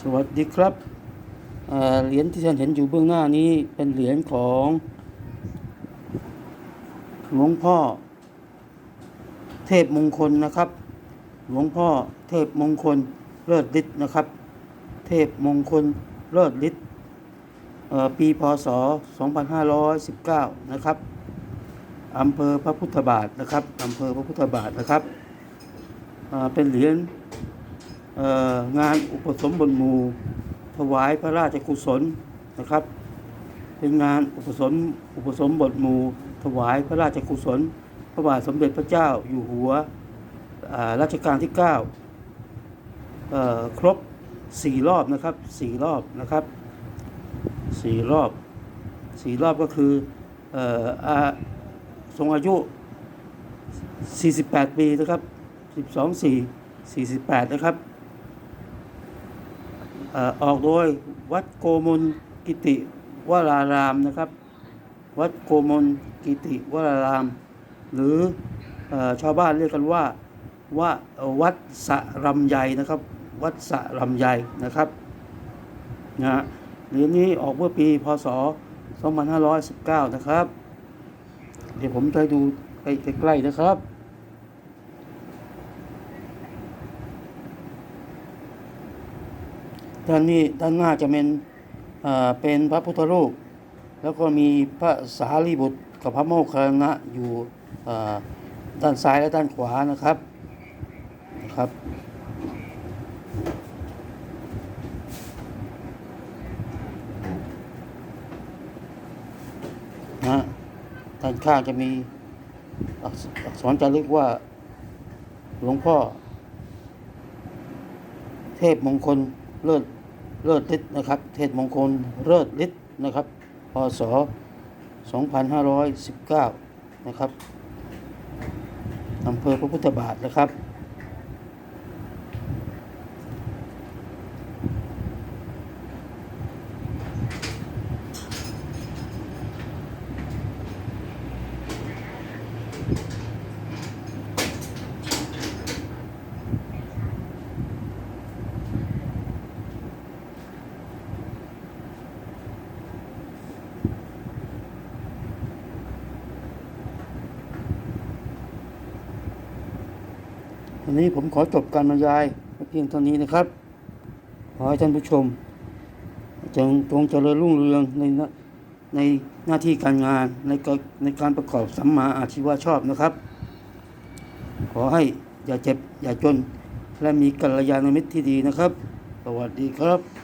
สวัสดีครับเหรียญที่ท่านเห็นอยู่เบื้องหน้านี้เป็นเหรียญของหลวงพ่อ เทพมงคลนะครับ หลวงพ่อเทพมงคลเลิศฤทธิ์นะครับ เทพมงคลเลิศฤทธิ์เอ่อปีพศ 2519 นะครับอำเภอพระพุทธบาทนะครับอำเภอพระพุทธบาทนะครับเป็นเหรียญ งานอุปสมบทหมู่ ถวายพระราชกุศลนะครับ เป็นงานอุปสมอุปสมบทหมู่ ถวายพระราชกุศล พระบาทสมเด็จพระเจ้าอยู่หัวรัชกาลที่9เอ่อครบสี่รอบนะครับสี่รอบนะครับสี่รอบสี่รอบก็คือออาทรงอายุ 48 ปีนะครับ 12 4 48 นะครับ ออกโดยวัดโกมลกิติวรารามนะครับ วัดโกมลกิติวราราม หรือออชาวบ้านเรียกกันว่าว่าวัดสะรำไยนะครับ วัดสะรำไยนะครับนะฮะเหรียญนี้ออกเมื่อปีพศ 2519 นะครับ เดี๋ยวผมจะดูไปใกล้ๆนะครับ ด้านนี้ด้านหน้าจะเป็นเป็นพระพุทธรูป แล้วก็มีพระสารีบุตรกับพระโมคคัลลานะอยู่ด้านซ้ายและด้านขวานะครับนะครับ นะด้านข้างจะมีอักษอักษรจารึกว่า หลวงพ่อ เทพมงคล เลิศเลิศฤทธิ์นะครับ เทพมงคลเลิศฤทธิ์นะครับพศ2519 นะครับอำเภอพระพุทธบาทนะครับ วันนี้ผมขอจบการบรรยายเพียงเท่านี้นะครับ ขอให้ท่านผู้ชมจงจงเจริญรุ่งเรืองในในหน้าที่การงานในการในการประกอบสัมมาอาชีวะชอบนะครับ ขอให้อย่าเจ็บอย่าจน และมีกัลยาณมิตรที่ดีนะครับ สวัสดีครับ